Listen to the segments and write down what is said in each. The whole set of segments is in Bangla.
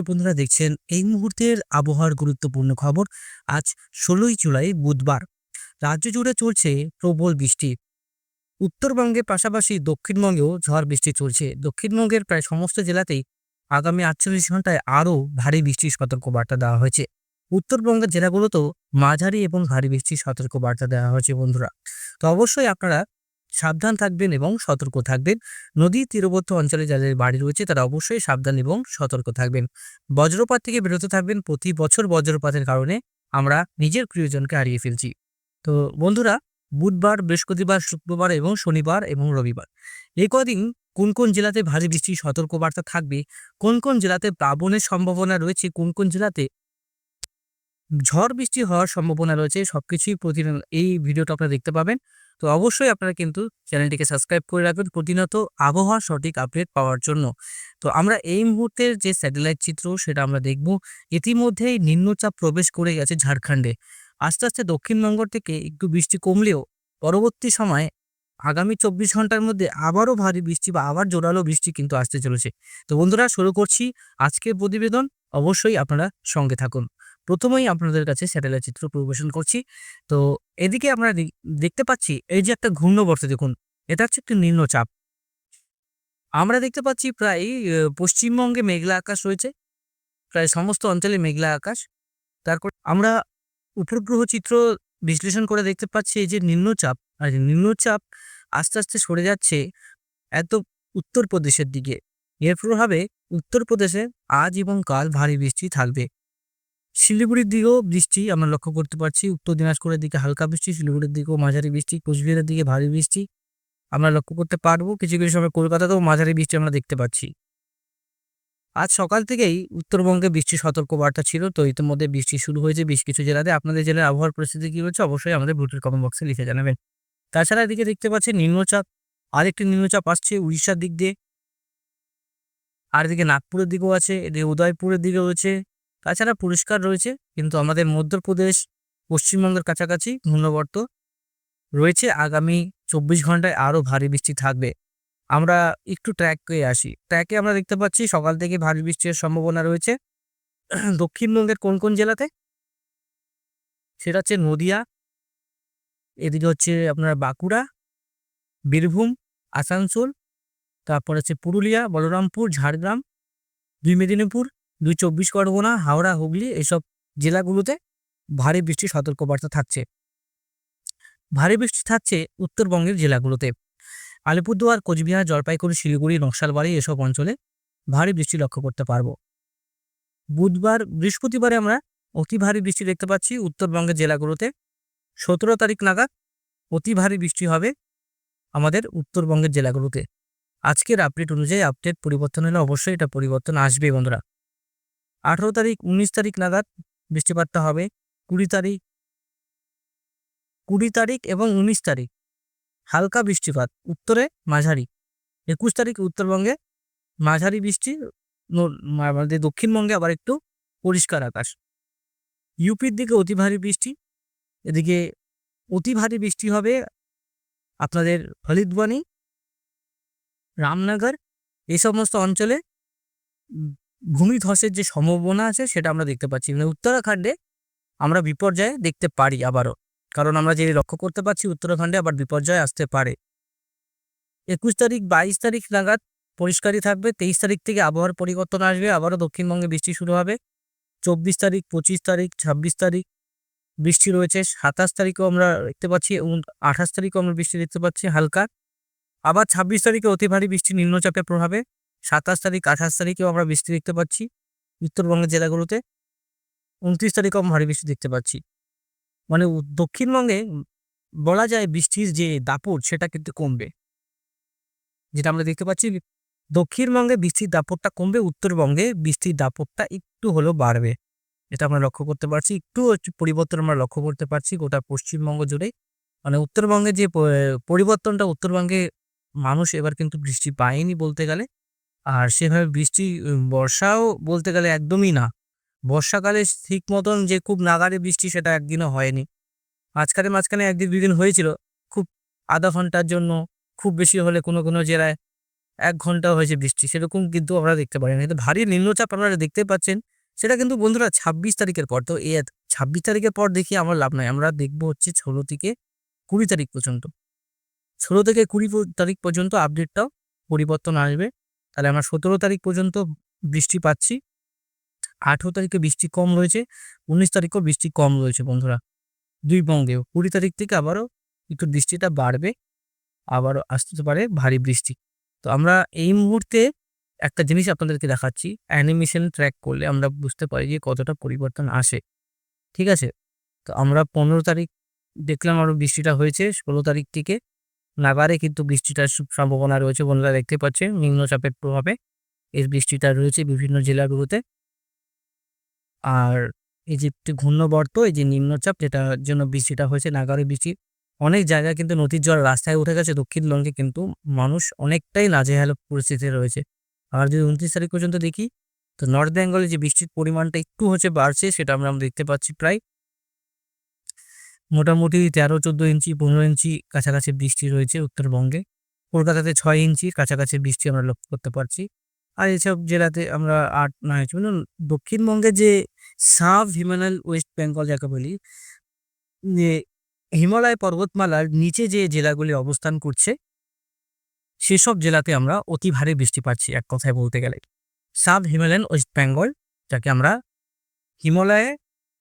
বন্ধুরা দেখছেন, এই মুহূর্তের আবহাওয়ার গুরুত্বপূর্ণ খবর আজ ষোলোই জুলাই বুধবার। রাজ্য জুড়ে চলছে প্রবল বৃষ্টি। উত্তরবঙ্গের পাশাপাশি দক্ষিণবঙ্গেও ঝড় বৃষ্টি চলছে। দক্ষিণবঙ্গের প্রায় সমস্ত জেলাতেই আগামী আটচল্লিশ ঘন্টায় আরও ভারী বৃষ্টির সতর্কবার্তা দেওয়া হয়েছে। উত্তরবঙ্গের জেলাগুলোতেও মাঝারি এবং ভারী বৃষ্টির সতর্কবার্তা দেওয়া হয়েছে বন্ধুরা। তো অবশ্যই আপনারা সাবধান থাকবেন এবং সতর্ক থাকবেন। নদী তীরবর্তী অঞ্চলে যাদের বাড়ি রয়েছে, তারা অবশ্যই সাবধান এবং সতর্ক থাকবেন। বজ্রপাত থেকে বিরত থাকবেন। প্রতি বছর বজ্রপাতের কারণে আমরা নিজের প্রিয়জনকে হারিয়ে ফেলছি। তো বন্ধুরা, বুধবার, বৃহস্পতিবার, শুক্রবার এবং শনিবার এবং রবিবার এই কদিন কোন কোন জেলাতে ভারী বৃষ্টির সতর্কবার্তা থাকবে? কোন কোন জেলাতে প্লাবনের সম্ভাবনা রয়েছে? কোন কোন জেলাতে ঝড় বৃষ্টি হওয়ার সম্ভাবনা রয়েছে, সবকিছুই প্রতিদিন এই ভিডিওটা আপনারা দেখতে পাবেন। তো অবশ্যই আপনারা কিন্তু চ্যানেলটিকে সাবস্ক্রাইব করে রাখবেন প্রতিনিয়ত আবহাওয়ার সঠিক আপডেট পাওয়ার জন্য। তো আমরা এই মুহূর্তের যে স্যাটেলাইট চিত্র সেটা আমরা দেখব। ইতিমধ্যেই নিম্নচাপ প্রবেশ করে গেছে ঝাড়খণ্ডে। আস্তে আস্তে দক্ষিণবঙ্গ থেকে একটু বৃষ্টি কমলেও পরবর্তী সময়ে আগামী চব্বিশ ঘণ্টার মধ্যে আবারও ভারী বৃষ্টি বা আবার জোরালো বৃষ্টি কিন্তু আসতে চলেছে। তো বন্ধুরা, শুরু করছি আজকের প্রতিবেদন। অবশ্যই আপনারা সঙ্গে থাকুন। প্রথমেই আপনাদের কাছে স্যাটেলাইট চিত্র পরিবেশন করছি। তো এদিকে আমরা দেখ- দেখতে পাচ্ছি এই যে একটা ঘূর্ণবর্ত দেখুন, এটা হচ্ছে একটি নিম্নচাপ আমরা দেখতে পাচ্ছি প্রায় পশ্চিমবঙ্গে মেঘলা আকাশ রয়েছে, প্রায় সমস্ত অঞ্চলে মেঘলা আকাশ। তারপর আমরা উপগ্রহ চিত্র বিশ্লেষণ করে দেখতে পাচ্ছি এই যে নিম্নচাপ আর নিম্নচাপ আস্তে আস্তে সরে যাচ্ছে এত উত্তরপ্রদেশের দিকে। এর প্রভাবে উত্তরপ্রদেশে আজ এবং কাল ভারী বৃষ্টি থাকবে। শিলিগুড়ির দিকেও বৃষ্টি আমরা লক্ষ্য করতে পারছি। উত্তর দিনাজপুরের দিকে হালকা বৃষ্টি, শিলিগুড়ির দিকেও মাঝারি বৃষ্টি, কোচবিহারের দিকে ভারী বৃষ্টি। আমরা লক্ষ্য করতে পারব কিছু কিছু সময় কলকাতাতেও মাঝারি বৃষ্টি আমরা দেখতে পাচ্ছি। আজ সকাল থেকেই উত্তরবঙ্গে বৃষ্টির সতর্কবার্তা ছিল, তো ইতিমধ্যে বৃষ্টি শুরু হয়েছে বেশ কিছু জেলাতে। আপনাদের জেলার আবহাওয়ার পরিস্থিতি কী রয়েছে অবশ্যই আমাদের ভোটের কমেন্ট বক্সে লিখে জানাবেন। তাছাড়া এদিকে দেখতে পাচ্ছেন নিম্নচাপ, আরেকটি নিম্নচাপ আসছে উড়িষ্যার দিক দিয়ে। আর এদিকে নাগপুরের দিকেও আছে, এদিকে উদয়পুরের দিকে রয়েছে। তাছাড়া পরিষ্কার রয়েছে, কিন্তু আমাদের মধ্যপ্রদেশ, পশ্চিমবঙ্গের কাছাকাছি ঘূর্ণবর্ত রয়েছে। আগামী চব্বিশ ঘন্টায় আরও ভারী বৃষ্টি থাকবে। আমরা একটু ট্র্যাক ট্র্যাকে আসি। ট্র্যাকে আমরা দেখতে পাচ্ছি সকাল থেকে ভারী বৃষ্টির সম্ভাবনা রয়েছে। দক্ষিণবঙ্গের কোন কোন জেলাতে? সেটা হচ্ছে নদিয়া, এদিকে হচ্ছে আপনার বাঁকুড়া, বীরভূম, আসানসোল, তারপর হচ্ছে পুরুলিয়া, বলরামপুর, ঝাড়গ্রাম, দুই মেদিনীপুর দুই চব্বিশ পরগনা, হাওড়া, হুগলি এসব জেলাগুলোতে ভারী বৃষ্টির সতর্কবার্তা থাকছে। ভারী বৃষ্টি থাকছে উত্তরবঙ্গের জেলাগুলোতে। আলিপুরদুয়ার, কোচবিহার, জলপাইগুড়ি, শিলিগুড়ি, নকশালবাড়ি এসব অঞ্চলে ভারী বৃষ্টি লক্ষ্য করতে পারব। বুধবার, বৃহস্পতিবারে আমরা অতি ভারী বৃষ্টি দেখতে পাচ্ছি উত্তরবঙ্গের জেলাগুলোতে। সতেরো তারিখ নাগাদ অতি ভারী বৃষ্টি হবে আমাদের উত্তরবঙ্গের জেলাগুলোতে। আজকের আপডেট অনুযায়ী আপডেট পরিবর্তন হলে অবশ্যই এটা পরিবর্তন আসবে বন্ধুরা। আঠেরো তারিখ, উনিশ তারিখ নাগাদ বৃষ্টিপাতটা হবে। কুড়ি তারিখ কুড়ি তারিখ এবং উনিশ তারিখ, হালকা বৃষ্টিপাত, উত্তরে মাঝারি। একুশ তারিখ উত্তরবঙ্গে মাঝারি বৃষ্টি আমাদের দক্ষিণবঙ্গে আবার একটু পরিষ্কার আকাশ। ইউপির দিকে অতি ভারী বৃষ্টি, এদিকে অতি ভারী বৃষ্টি হবে আপনাদের হলিদবানি, রামনগর এই সমস্ত অঞ্চলে ভূমিধসের যে সম্ভাবনা আছে সেটা আমরা দেখতে পাচ্ছি। মানে উত্তরাখণ্ডে আমরা বিপর্যয় দেখতে পারি আবারও। কারণ আমরা যে লক্ষ্য করতে পারছি, উত্তরাখণ্ডে আবার বিপর্যয় আসতে পারে। একুশ তারিখ, বাইশ তারিখ নাগাদ পরিষ্কারই থাকবে। তেইশ তারিখ থেকে আবহাওয়ার পরিবর্তন আসবে। আবারও দক্ষিণবঙ্গে বৃষ্টি শুরু হবে। চব্বিশ তারিখ, পঁচিশ তারিখ, ছাব্বিশ তারিখ বৃষ্টি রয়েছে। সাতাশ তারিখও আমরা দেখতে পাচ্ছি এবং আঠাশ তারিখও আমরা বৃষ্টি দেখতে পাচ্ছি হালকা। আবার ছাব্বিশ তারিখে অতি ভারী বৃষ্টি নিম্নচাপের প্রভাবে সাতাশ তারিখ, আঠাশ তারিখেও আমরা বৃষ্টি দেখতে পাচ্ছি। উত্তরবঙ্গের জেলাগুলোতে উনত্রিশ তারিখেও ভারী বৃষ্টি দেখতে পাচ্ছি। মানে দক্ষিণবঙ্গে বলা যায় বৃষ্টির যে দাপট, সেটা কিন্তু কমবে। যেটা আমরা দেখতে পাচ্ছি, দক্ষিণবঙ্গে বৃষ্টির দাপটটা কমবে, উত্তরবঙ্গে বৃষ্টির দাপটটা একটু হলেও বাড়বে। এটা আমরা লক্ষ্য করতে পারছি। একটু পরিবর্তন আমরা লক্ষ্য করতে পারছি গোটা পশ্চিমবঙ্গ জুড়ে। মানে উত্তরবঙ্গে যে পরিবর্তনটা উত্তরবঙ্গে মানুষ এবার কিন্তু বৃষ্টি পায়নি বলতে গেলে। আর সেভাবে বৃষ্টি বর্ষাও বলতে গেলে একদমই না। বর্ষাকালে ঠিক মতন যে খুব নাগারে বৃষ্টি সেটা একদিনও হয়নি। মাঝখানে মাঝখানে একদিন দুদিন হয়েছিল, খুব আধা ঘণ্টার জন্য, খুব বেশি হলে কোনো কোনো জেলায় এক ঘণ্টা হয়েছে বৃষ্টি, সেরকম কিন্তু আমরা দেখতে পারি না। কিন্তু ভারী নিম্নচাপ আপনারা দেখতে পাচ্ছেন, সেটা কিন্তু বন্ধুরা ছাব্বিশ তারিখের পর। তো এই ছাব্বিশ তারিখের পর দেখি আমার লাভ নাই। আমরা দেখব হচ্ছে ষোলো থেকে কুড়ি তারিখ পর্যন্ত। ষোলো থেকে কুড়ি তারিখ পর্যন্ত আপডেটটাও পরিবর্তন আসবে। তাহলে আমরা সতেরো তারিখ পর্যন্ত বৃষ্টি পাচ্ছি। আঠেরো তারিখে বৃষ্টি কম রয়েছে, উনিশ তারিখেও বৃষ্টি কম রয়েছে বন্ধুরা। দুই বঙ্গেও, কুড়ি তারিখ থেকে আবারও একটু বৃষ্টিটা বাড়বে, আবারও আসতে পারে ভারী বৃষ্টি। তো আমরা এই মুহূর্তে একটা জিনিস আপনাদেরকে দেখাচ্ছি অ্যানিমেশন ট্র্যাক করলে আমরা বুঝতে পারি যে কতটা পরিবর্তন আসে। ঠিক আছে? তো আমরা পনেরো তারিখ দেখলাম আরও বৃষ্টিটা হয়েছে, ষোলো তারিখ থেকে নাগারে কিন্তু বৃষ্টিটার সম্ভাবনা রয়েছে বন্ধুরা দেখতে পাচ্ছেন। নিম্নচাপের প্রভাবে এই বৃষ্টিটা রয়েছে বিভিন্ন জেলাগুলোতে। আর এই যে ঘূর্ণবর্ত, এই যে নিম্নচাপ যেটার জন্য বৃষ্টিটা হয়েছে, নাগারে বৃষ্টি, অনেক জায়গায় কিন্তু নদীর জল রাস্তায় উঠে গেছে দক্ষিণবঙ্গে, কিন্তু মানুষ অনেকটাই নাজেহাল পরিস্থিতিতে রয়েছে। আর যদি উনত্রিশ তারিখ পর্যন্ত দেখি, তো নর্থ বেঙ্গলে যে বৃষ্টির পরিমাণটা একটু হচ্ছে বাড়ছে, সেটা আমরা দেখতে পাচ্ছি প্রায় মোটামুটি তেরো, চোদ্দ ইঞ্চি, পনেরো ইঞ্চি কাছাকাছি বৃষ্টি রয়েছে উত্তরবঙ্গে। কলকাতাতে ছয় ইঞ্চি কাছাকাছি বৃষ্টি আমরা লক্ষ্য করতে পারছি। আর এসব জেলাতে আমরা আট, নয় মানে দক্ষিণবঙ্গে যে সাব হিমালয়ান ওয়েস্ট বেঙ্গল যাকে বলি হিমালয় পর্বতমালার নিচে যে জেলাগুলি অবস্থান করছে, সেসব জেলাতে আমরা অতি ভারী বৃষ্টি পাচ্ছি এক কথায় বলতে গেলে। সাব হিমালয়ান ওয়েস্ট বেঙ্গল, যাকে আমরা হিমালয়ে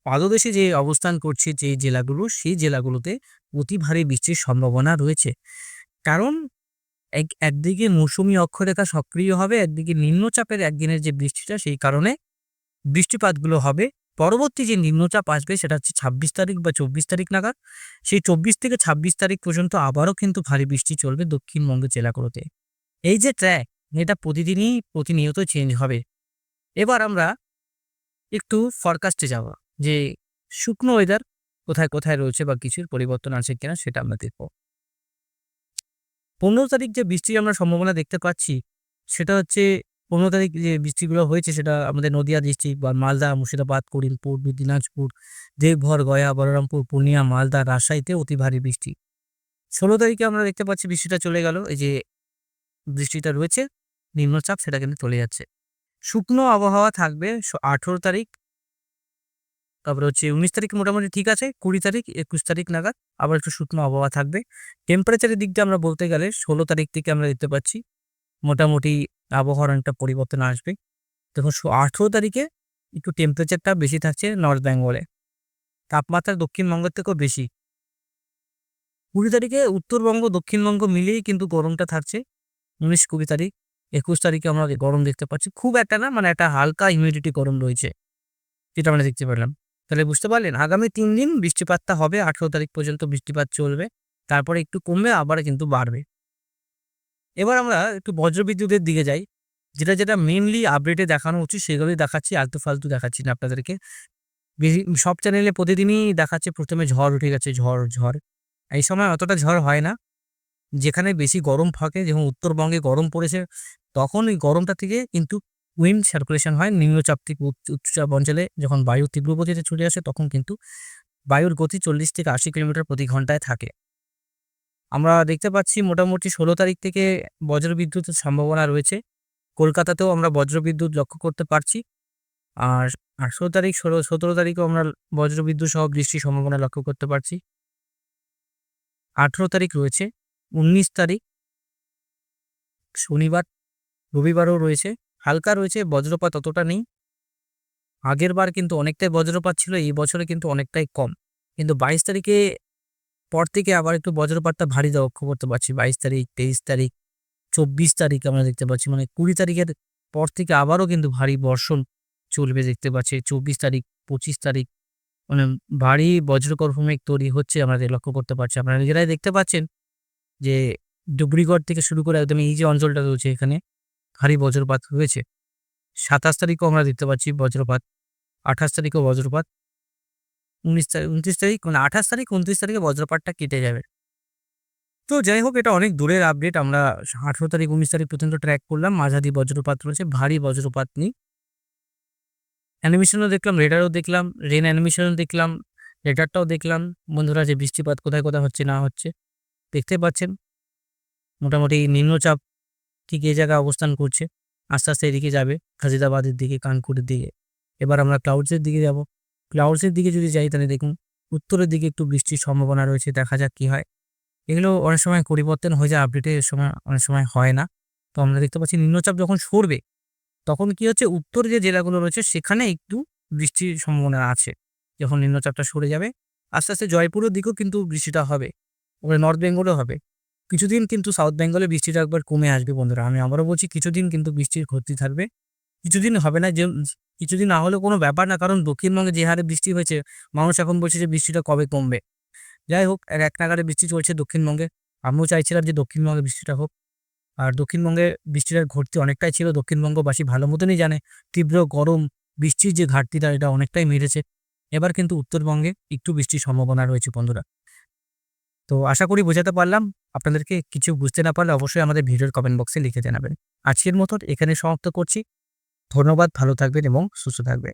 পাদদেশে যে অবস্থান করছে যে জেলাগুলো, সেই জেলাগুলোতে অতি ভারী বৃষ্টির সম্ভাবনা রয়েছে। কারণ, এক, একদিকে মৌসুমী অক্ষরেখা সক্রিয় হবে, একদিকে নিম্নচাপের একদিনের যে বৃষ্টিটা, সেই কারণে বৃষ্টিপাতগুলো হবে। পরবর্তী যে নিম্নচাপ আসবে, সেটা হচ্ছে ছাব্বিশ তারিখ বা চব্বিশ তারিখ নাগাদ। সেই চব্বিশ থেকে ছাব্বিশ তারিখ পর্যন্ত আবারও কিন্তু ভারী বৃষ্টি চলবে দক্ষিণবঙ্গের জেলাগুলোতে। এই যে ট্র্যাক, এটা প্রতিদিনই প্রতিনিয়ত চেঞ্জ হবে। এবার আমরা একটু ফরকাস্টে যাব। যে শুকনো ওয়েদার কোথায় কোথায় রয়েছে বা কিছুর পরিবর্তন আছে কিনা সেটা আমরা দেখব। পনেরো তারিখ যে বৃষ্টির আমরা সম্ভাবনা দেখতে পাচ্ছি, সেটা হচ্ছে পনেরো তারিখ যে বৃষ্টিগুলো হয়েছে সেটা আমাদের নদিয়া ডিস্ট্রিক্ট বা মালদা, মুর্শিদাবাদ, করিমপুর, দিনাজপুর দেবঘর গয়া, বলরামপুর, পূর্ণিয়া, মালদা, রাজশাহীতে অতি ভারী বৃষ্টি। ষোলো তারিখে আমরা দেখতে পাচ্ছি বৃষ্টিটা চলে গেল, এই যে বৃষ্টিটা রয়েছে, নিম্নচাপ সেটা কিন্তু চলে যাচ্ছে। শুকনো আবহাওয়া থাকবে আঠেরো তারিখ তারপরে হচ্ছে উনিশ তারিখ মোটামুটি ঠিক আছে, কুড়ি তারিখ, একুশ তারিখ নাগাদ আবার একটু শুকনো আবহাওয়া থাকবে। টেম্পারেচারের দিক দিয়ে আমরা বলতে গেলে ষোলো তারিখ থেকে আমরা দেখতে পাচ্ছি, মোটামুটি আবহাওয়ার অনেকটা পরিবর্তন আসবে। দেখুন আঠেরো তারিখে একটু টেম্পারেচারটা বেশি থাকছে নর্থ বেঙ্গলে তাপমাত্রা দক্ষিণবঙ্গের থেকেও বেশি। কুড়ি তারিখে উত্তরবঙ্গ, দক্ষিণবঙ্গ মিলিয়েই কিন্তু গরমটা থাকছে, উনিশ, কুড়ি তারিখ, একুশ তারিখে আমরা গরম দেখতে পাচ্ছি। খুব একটা না মানে একটা হালকা হিউমিডিটি গরম রয়েছে, যেটা আমরা দেখতে পেলাম। তাহলে বুঝতে পারলেন? আগামী তিন দিন বৃষ্টিপাতটা হবে, আঠেরো তারিখ পর্যন্ত বৃষ্টিপাত চলবে, তারপরে একটু কমবে, আবার কিন্তু বাড়বে। এবার আমরা একটু বজ্রবিদ্যুতের দিকে যাই। যেটা যেটা মেনলি আপডেটে দেখানো উচিত, সেগুলোই দেখাচ্ছি আলতু ফালতু দেখাচ্ছি না আপনাদেরকে। সব চ্যানেলে প্রতিদিনই দেখাচ্ছে, প্রথমে ঝড় উঠে গেছে, ঝড় ঝড়। এই সময় অতটা ঝড় হয় না। যেখানে বেশি গরম থাকে, যেমন উত্তরবঙ্গে গরম পড়েছে, তখন ওই গরমটা থেকে কিন্তু উইন্ড সার্কুলেশন হয় নিম্নচাপ থেকে উচ্চ- উচ্চচাপ অঞ্চলে যখন বায়ু তীব্র গতিতে চলে আসে তখন কিন্তু বায়ুর গতি চল্লিশ থেকে আশি কিলোমিটার প্রতি ঘন্টায় থাকে। আমরা দেখতে পাচ্ছি মোটামুটি ষোলো তারিখ থেকে বজ্রবিদ্যুতের সম্ভাবনা রয়েছে। কলকাতাতেও আমরা বজ্রবিদ্যুৎ লক্ষ্য করতে পারছি। আর আঠেরো তারিখ, ষোলো, সতেরো তারিখেও আমরা বজ্রবিদ্যুৎ সহ বৃষ্টির সম্ভাবনা লক্ষ্য করতে পারছি। আঠেরো তারিখ রয়েছে, উনিশ তারিখ শনিবার, রবিবারও রয়েছে। হালকা রয়েছে, বজ্রপাত অতটা নেই। আগের বার কিন্তু অনেকটাই বজ্রপাত ছিল, এই বছরে কিন্তু অনেকটাই কম। কিন্তু বাইশ তারিখে পর থেকে আবার একটু বজ্রপাতটা ভারী লক্ষ্য করতে পারছি। বাইশ তারিখ, তেইশ তারিখ, চব্বিশ তারিখ আমরা দেখতে পাচ্ছি। মানে কুড়ি তারিখের পর থেকে আবারও কিন্তু ভারী বর্ষণ চলবে দেখতে পাচ্ছি। চব্বিশ তারিখ, পঁচিশ তারিখ মানে ভারী বজ্রকর্ভমেঘ তৈরি হচ্ছে আমরা লক্ষ্য করতে পারছি। আপনারা নিজেরাই দেখতে পাচ্ছেন যে ডুবরিগড় থেকে শুরু করে একদম এই যে অঞ্চলটা রয়েছে এখানে ভারী বজ্রপাত হয়েছে। সাতাশ তারিখও আমরা দেখতে পাচ্ছি বজ্রপাত, আঠাশ তারিখও বজ্রপাত, উনিশ তারিখ, উনত্রিশ তারিখ মানে আঠাশ তারিখ, উনত্রিশ তারিখে বজ্রপাতটা কেটে যাবে। তো যাই হোক, এটা অনেক দূরের আপডেট আমরা আঠেরো তারিখ, উনিশ তারিখ পর্যন্ত ট্র্যাক করলাম। মাঝারি বজ্রপাত রয়েছে, ভারী বজ্রপাত নেই। অ্যানিমেশনও দেখলাম রেডারও দেখলাম রেন অ্যানিমেশনও দেখলাম রেডারটাও দেখলাম। বন্ধুরা, যে বৃষ্টিপাত কোথায় কোথায় হচ্ছে, না হচ্ছে, দেখতে পাচ্ছেন। মোটামুটি নিম্নচাপ ঠিক এই জায়গায় অবস্থান করছে। আস্তে আস্তে এদিকে যাবে, খাজিদাবাদের দিকে, কানপুরের দিকে। এবার আমরা ক্লাউডসের দিকে যাব। ক্লাউডসের দিকে যদি যাই তাহলে দেখুন, উত্তরের দিকে একটু বৃষ্টির সম্ভাবনা রয়েছে, দেখা যাক কি হয়। এগুলো অনেক সময় পরিবর্তন হয়ে যায় আপডেটে সময়, অনেক সময় হয় না। তো আমরা দেখতে পাচ্ছি নিম্নচাপ যখন সরবে, তখন কি হচ্ছে, উত্তর যে জেলাগুলো রয়েছে, সেখানে একটু বৃষ্টির সম্ভাবনা আছে। যখন নিম্নচাপটা সরে যাবে, আস্তে আস্তে জয়পুরের দিকেও কিন্তু বৃষ্টিটা হবে, ওখানে নর্থ বেঙ্গলেও হবে। কিছুদিন কিন্তু সাউথ বেঙ্গলে বৃষ্টিটা একবার কমে আসবে বন্ধুরা। আমি আবারও বলছি, কিছুদিন কিন্তু বৃষ্টির ক্ষতি থাকবে। কিছুদিন হবে না, যে কিছুদিন না হলেও কোনো ব্যাপার না, কারণ দক্ষিণবঙ্গে যে হারে বৃষ্টি হয়েছে, মানুষ এখন বলছে যে বৃষ্টিটা কবে কমবে। যাই হোক, এক নাগারে বৃষ্টি চলছে দক্ষিণবঙ্গে। আমিও চাইছিলাম যে দক্ষিণবঙ্গে বৃষ্টিটা হোক। আর দক্ষিণবঙ্গে বৃষ্টির ঘটতি অনেকটাই ছিল, দক্ষিণবঙ্গবাসী ভালো মতনই জানে। তীব্র গরম, বৃষ্টির যে ঘাটতিটা, এটা অনেকটাই মেরেছে এবার কিন্তু উত্তরবঙ্গে একটু বৃষ্টির সম্ভাবনা রয়েছে বন্ধুরা। তো আশা করি বোঝাতে পারলাম। আপনাদেরকে কিছু বুঝতে না পারলে অবশ্যই আমাদের ভিডিওর কমেন্ট বক্সে লিখে জানাবেন। আজকের মতন এখানে সমাপ্ত করছি। ধন্যবাদ, ভালো থাকবেন এবং সুস্থ থাকবেন।